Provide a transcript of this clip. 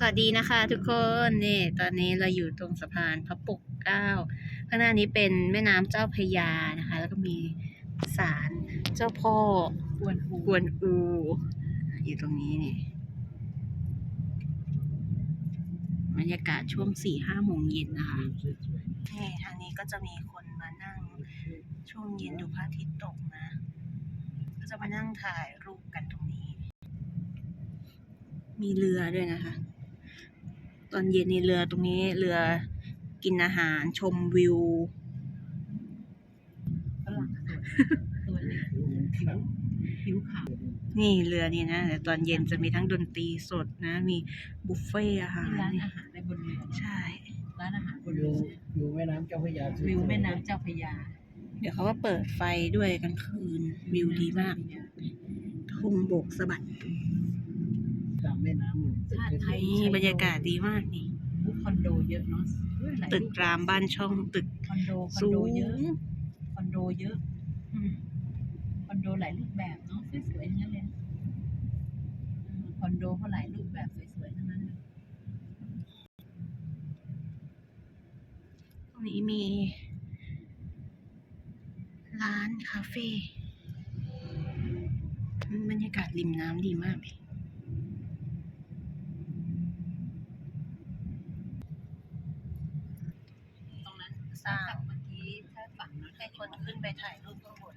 สวัสดีนะคะทุกคนนี่ตอนนี้เราอยู่ตรงสะพานพระปกเกล้าข้างหน้านี้เป็นแม่น้ำเจ้าพระยานะคะ แล้วก็มีศาลเจ้าพ่อกวนอูกวนอู อยู่ตรงนี้นี่บรรยากาศช่วงสี่ห้าโมงเย็นนะคะนี่ทางนี้ก็จะมีคนมานั่งช่วงเย็นดูพระอาทิตย์ตกนะ ก็จะมานั่งถ่ายรูปกันตรงนี้ มีเรือด้วยนะคะ ตอนเย็นในเรือตรงนี้เรือกินอาหารชมวิวฝรั่งตัวผิวผิวขาวนี่เรือนี่นะแต่ตอนเย็นจะมีทั้งดนตรีสดนะ มีบุฟเฟ่อาหารร้านอาหารในบนเรือใช่ร้านอาหารบนเรืออยู่แม่น้ำเจ้าพระยาวิวแม่น้ำเจ้าพระยา เดี๋ยวเขาก็เปิดไฟด้วยกลางคืนวิวดีมากทุ่งโบกสะบัด มแม่น้ำเลยชาติไทยนี่บรรยากาศดีมากนี่คอนโดเยอะเนาะหลายตึกรามบ้านช่องตึกคอนโดคอนสูโดงเยอะคอนโดเยอะอืมคอนโดหลายรูปแบบเนาะสวยๆทั้งนั้นเลยอืมคอนโดเขาหลายรูปแบบสวยๆทั้งนั้นเลยตรงนี้มี ร้านคาเฟ่บรรยากาศริมน้ำดีมากเลย ร้างบางทีถ้าฝั่งนั้ให้คนขึ้นไปถ่ายรูปข้างบน